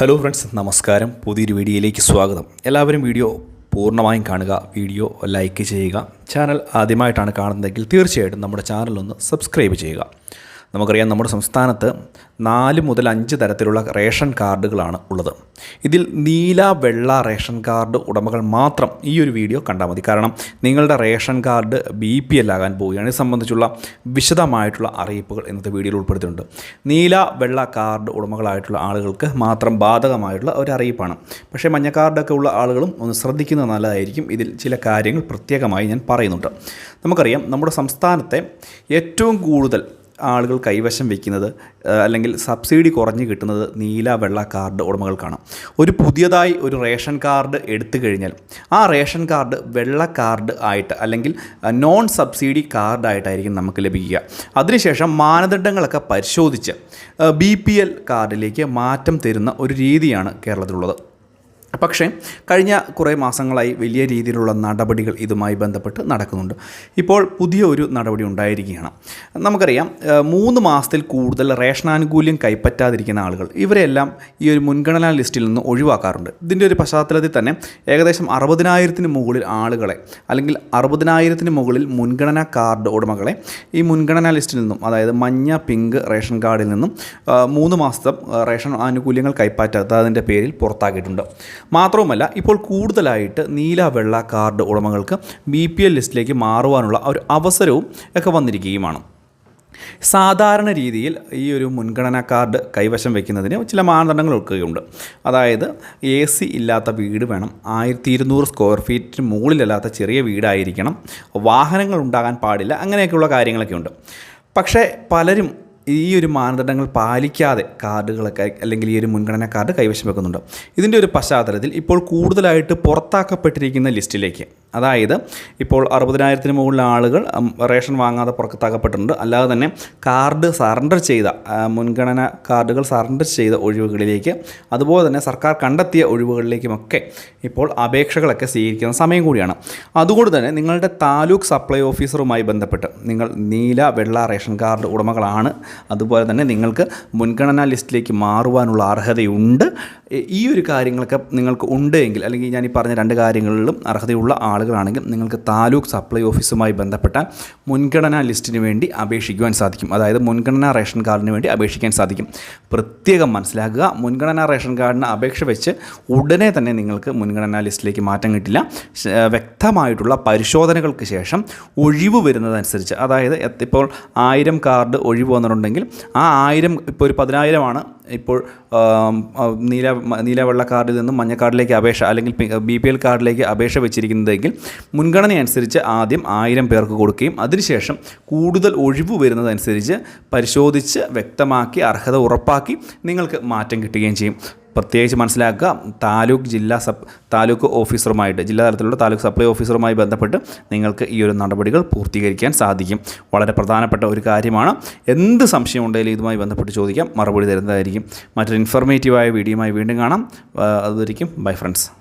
Hello friends നമസ്കാരം. പുതിയൊരു വീഡിയോയിലേക്ക് സ്വാഗതം. എല്ലാവരും വീഡിയോ പൂർണമായും കാണുക വീഡിയോ ലൈക്ക് ചെയ്യുക. ചാനൽ ആദ്യമായിട്ടാണ് കാണുന്നതെങ്കിൽ തീർച്ചയായിട്ടും നമ്മുടെ ചാനലൊന്ന് സബ്സ്ക്രൈബ് ചെയ്യുക. നമുക്കറിയാം നമ്മുടെ സംസ്ഥാനത്ത് നാല് മുതൽ അഞ്ച് തരത്തിലുള്ള റേഷൻ കാർഡുകളാണ് ഉള്ളത്. ഇതിൽ നീല വെള്ള റേഷൻ കാർഡ് ഉടമകൾ മാത്രം ഈ ഒരു വീഡിയോ കണ്ടാൽ മതി. കാരണം നിങ്ങളുടെ ration card B P L ആകാൻ പോവുകയാണ്. ഇത് സംബന്ധിച്ചുള്ള വിശദമായിട്ടുള്ള അറിയിപ്പുകൾ ഇന്നത്തെ വീഡിയോയിൽ ഉൾപ്പെടുത്തിയിട്ടുണ്ട്. നീല വെള്ള കാർഡ് ഉടമകളായിട്ടുള്ള ആളുകൾക്ക് മാത്രം ബാധകമായിട്ടുള്ള ഒരു അറിയിപ്പാണ്. പക്ഷേ മഞ്ഞ കാർഡൊക്കെ ഉള്ള ആളുകളും ഒന്ന് ശ്രദ്ധിക്കുന്നത് നല്ലതായിരിക്കും. ഇതിൽ ചില കാര്യങ്ങൾ പ്രത്യേകമായി ഞാൻ പറയുന്നുണ്ട്. നമുക്കറിയാം നമ്മുടെ സംസ്ഥാനത്തെ ഏറ്റവും കൂടുതൽ ആളുകൾ കൈവശം വയ്ക്കുന്നത് അല്ലെങ്കിൽ സബ്സിഡി കുറഞ്ഞ് കിട്ടുന്നത് നീല വെള്ള കാർഡ് ഉടമകൾക്കാണ് ഒരു പുതിയതായി ഒരു റേഷൻ കാർഡ് എടുത്തു കഴിഞ്ഞാൽ ആ റേഷൻ കാർഡ് വെള്ള കാർഡ് ആയിട്ട് അല്ലെങ്കിൽ നോൺ സബ്സിഡി കാർഡായിട്ടായിരിക്കും നമുക്ക് ലഭിക്കുക. അതിനുശേഷം മാനദണ്ഡങ്ങളൊക്കെ പരിശോധിച്ച് ബി പി എൽ കാർഡിലേക്ക് മാറ്റം തരുന്ന ഒരു രീതിയാണ് കേരളത്തിലുള്ളത്. പക്ഷേ കഴിഞ്ഞ കുറേ മാസങ്ങളായി വലിയ രീതിയിലുള്ള നടപടികൾ ഇതുമായി ബന്ധപ്പെട്ട് നടക്കുന്നുണ്ട്. ഇപ്പോൾ പുതിയ ഒരു നടപടി ഉണ്ടായിരിക്കുകയാണ്. നമുക്കറിയാം മൂന്ന് മാസത്തിൽ കൂടുതൽ റേഷനാനുകൂല്യം കൈപ്പറ്റാതിരിക്കുന്ന ആളുകൾ ഇവരെല്ലാം ഈ ഒരു മുൻഗണനാ ലിസ്റ്റിൽ നിന്ന് ഒഴിവാക്കാറുണ്ട്. ഇതിന്റെ ഒരു പശ്ചാത്തലത്തിൽ തന്നെ ഏകദേശം അറുപതിനായിരത്തിന് മുകളിൽ ആളുകളെ അല്ലെങ്കിൽ അറുപതിനായിരത്തിന് മുകളിൽ മുൻഗണനാ കാർഡ് ഉടമകളെ ഈ മുൻഗണനാ ലിസ്റ്റിൽ നിന്നും അതായത് മഞ്ഞ പിങ്ക് റേഷൻ കാർഡിൽ നിന്നും മൂന്ന് മാസത്തെ റേഷൻ ആനുകൂല്യങ്ങൾ കൈപ്പറ്റാത്തതിന്റെ പേരിൽ പുറത്താക്കിയിട്ടുണ്ട്. മാത്രവുമല്ല ഇപ്പോൾ കൂടുതലായിട്ട് നീല വെള്ള കാർഡ് ഉടമകൾക്ക് ബി പി എൽ ലിസ്റ്റിലേക്ക് മാറുവാനുള്ള ഒരു അവസരവും ഒക്കെ വന്നിരിക്കുകയുമാണ്. സാധാരണ രീതിയിൽ ഈ ഒരു മുൻഗണനാ കാർഡ് കൈവശം വയ്ക്കുന്നതിന് ചില മാനദണ്ഡങ്ങൾ ഒക്കെയുണ്ട് അതായത് എ സി ഇല്ലാത്ത വീട് വേണം ആയിരത്തി ഇരുന്നൂറ് സ്ക്വയർ ഫീറ്റിന് മുകളിലല്ലാത്ത ചെറിയ വീടായിരിക്കണം വാഹനങ്ങൾ ഉണ്ടാകാൻ പാടില്ല അങ്ങനെയൊക്കെയുള്ള കാര്യങ്ങളൊക്കെ ഉണ്ട് പക്ഷേ പലരും ഈ ഒരു മാനദണ്ഡങ്ങൾ പാലിക്കാതെ കാർഡുകളൊക്കെ അല്ലെങ്കിൽ ഈ ഒരു മുൻഗണന കാർഡ് കൈവശം വെക്കുന്നുണ്ട്. ഇതിന്റെ ഒരു പശ്ചാത്തലത്തിൽ ഇപ്പോൾ കൂടുതലായിട്ട് പുറത്താക്കപ്പെട്ടിരിക്കുന്ന ലിസ്റ്റിലേക്ക് അതായത് ഇപ്പോൾ അറുപതിനായിരത്തിന് മുകളിൽ ആളുകൾ റേഷൻ വാങ്ങാതെ പുറത്താക്കപ്പെട്ടിട്ടുണ്ട് അല്ലാതെ തന്നെ കാർഡ് സറണ്ടർ ചെയ്ത മുൻഗണന കാർഡുകൾ സറണ്ടർ ചെയ്ത ഒഴിവുകളിലേക്ക് അതുപോലെ തന്നെ സർക്കാർ കണ്ടെത്തിയ ഒഴിവുകളിലേക്കുമൊക്കെ ഇപ്പോൾ അപേക്ഷകളൊക്കെ സ്വീകരിക്കുന്ന സമയം കൂടിയാണ്. അതുകൊണ്ട് തന്നെ നിങ്ങളുടെ താലൂക്ക് സപ്ലൈ ഓഫീസറുമായി ബന്ധപ്പെട്ട് നിങ്ങൾ നീല വെള്ള റേഷൻ കാർഡ് ഉടമകളാണ്. അതുപോലെ തന്നെ നിങ്ങൾക്ക് മുൻഗണനാ ലിസ്റ്റിലേക്ക് മാറുവാനുള്ള അർഹതയുണ്ട്. ഈ ഒരു കാര്യങ്ങളൊക്കെ നിങ്ങൾക്ക് ഉണ്ട് എങ്കിൽ അല്ലെങ്കിൽ ഞാൻ ഈ പറഞ്ഞ രണ്ട് കാര്യങ്ങളിലും അർഹതയുള്ള ആളുകളാണെങ്കിൽ നിങ്ങൾക്ക് താലൂക്ക് സപ്ലൈ ഓഫീസുമായി ബന്ധപ്പെട്ട മുൻഗണനാ ലിസ്റ്റിന് വേണ്ടി അപേക്ഷിക്കുവാൻ സാധിക്കും. അതായത് മുൻഗണനാ റേഷൻ കാർഡിന് വേണ്ടി അപേക്ഷിക്കാൻ സാധിക്കും. പ്രത്യേകം മനസ്സിലാക്കുക മുൻഗണനാ റേഷൻ കാർഡിന് അപേക്ഷ വെച്ച് ഉടനെ തന്നെ നിങ്ങൾക്ക് മുൻഗണനാ ലിസ്റ്റിലേക്ക് മാറ്റം കിട്ടില്ല. വ്യക്തമായിട്ടുള്ള പരിശോധനകൾക്ക് ശേഷം ഒഴിവ് വരുന്നതനുസരിച്ച് അതായത് ഇപ്പോൾ ആയിരം കാർഡ് ഒഴിവ് വന്നിട്ടുണ്ടെങ്കിൽ ആ ആയിരം ഇപ്പോൾ ഒരു പതിനായിരമാണ് ഇപ്പോൾ നീല നീല വെള്ള കാർഡിൽ നിന്നും മഞ്ഞ കാർഡിലേക്ക് അപേക്ഷ അല്ലെങ്കിൽ ബി പി എൽ കാർഡിലേക്ക് അപേക്ഷ വെച്ചിരിക്കുന്നതെങ്കിൽ മുൻഗണന അനുസരിച്ച് ആദ്യം ആയിരം പേർക്ക് കൊടുക്കുകയും അതിനുശേഷം കൂടുതൽ ഒഴിവ് വരുന്നതനുസരിച്ച് പരിശോധിച്ച് വ്യക്തമാക്കി അർഹത ഉറപ്പാക്കി നിങ്ങൾക്ക് മാറ്റം കിട്ടുകയും ചെയ്യും. പ്രത്യേകിച്ച് മനസ്സിലാക്കുക താലൂക്ക് ജില്ലാ സബ് താലൂക്ക് ഓഫീസറുമായിട്ട് ജില്ലാ തലത്തിലുള്ള താലൂക്ക് സപ്ലൈ ഓഫീസറുമായി ബന്ധപ്പെട്ട് നിങ്ങൾക്ക് ഈ ഒരു നടപടികൾ പൂർത്തീകരിക്കാൻ സാധിക്കും. വളരെ പ്രധാനപ്പെട്ട ഒരു കാര്യമാണ്. എന്ത് സംശയം ഉണ്ടെങ്കിലും ഇതുമായി ബന്ധപ്പെട്ട് ചോദിക്കാം. മറുപടി തരുന്നതായിരിക്കും. മറ്റൊരു ഇൻഫർമേറ്റീവായ വീഡിയോയുമായി വീണ്ടും കാണാം. അതായിരിക്കും ബൈ ഫ്രണ്ട്സ്.